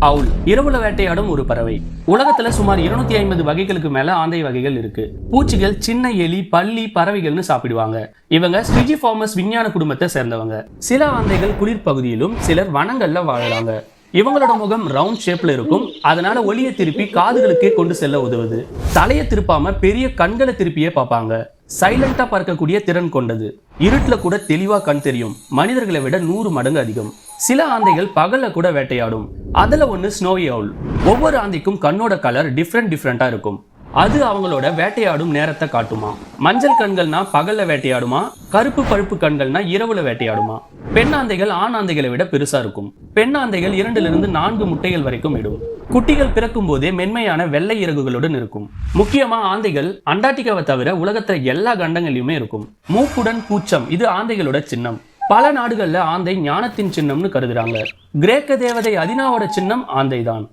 அவுல் இரவுல வேட்டையாடும் ஒரு பறவை. உலகத்துல சுமார் இருநூத்தி ஐம்பது வகைகளுக்கு மேல ஆந்தை வகைகள் இருக்கு. பூச்சிகள் சின்ன எலி பள்ளி பறவைகள்னு சாப்பிடுவாங்க. இவங்க ஸ்விஜிஃபார்மஸ் விஞ்ஞான குடும்பத்தை சேர்ந்தவங்க. சில ஆந்தைகள் குளிர் பகுதியிலும் சிலர் வனங்கள்ல வாழறாங்க. இவங்களோட முகம் ரவுண்ட் ஷேப்ல இருக்கும். அதனால ஒளியை திருப்பி காதுகளுக்கே கொண்டு செல்ல உதவுது. தலையை திருப்பாம பெரிய கண்களை திருப்பியே பார்ப்பாங்க. சைலண்டா பறக்கக்கூடிய திறன் கொண்டது. இருட்டில் கூட தெளிவா கண் தெரியும். மனிதர்களை விட நூறு மடங்கு அதிகம். சில ஆந்தைகள் பகல்ல கூட வேட்டையாடும். அதில் ஒன்று ஸ்னோவி அவுல் ஒவ்வொரு ஆந்தைக்கும் கண்ணோட கலர் டிஃப்ரெண்ட் டிஃப்ரெண்ட்டாக இருக்கும். அது அவங்களோட வேட்டையாடும் நேரத்தை காட்டுமா? மஞ்சள் கண்கள்னா பகல்ல வேட்டையாடுமா? கருப்பு பழுப்பு கண்கள்னா இரவுல வேட்டையாடுமா? பெண்ணாந்தைகள் ஆணாந்தைகளை ஆண் ஆந்தைகளை விட பெருசா இருக்கும். பெண்ணாந்தைகள் இரண்டிலிருந்து நான்கு முட்டைகள் வரைக்கும் இடும். குட்டிகள் பிறக்கும் போதே மென்மையான வெள்ளை இறகுகளுடன் இருக்கும். முக்கியமா ஆந்தைகள் அண்டார்டிகாவை தவிர உலகத்துல எல்லா கண்டங்களையுமே இருக்கும். மூக்குடன் கூச்சம் இது ஆந்தைகளோட சின்னம். பல நாடுகளில் ஆந்தை ஞானத்தின் சின்னம்னு கருதுறாங்க. கிரேக்க தேவதை அதினாவோட சின்னம் ஆந்தை தான்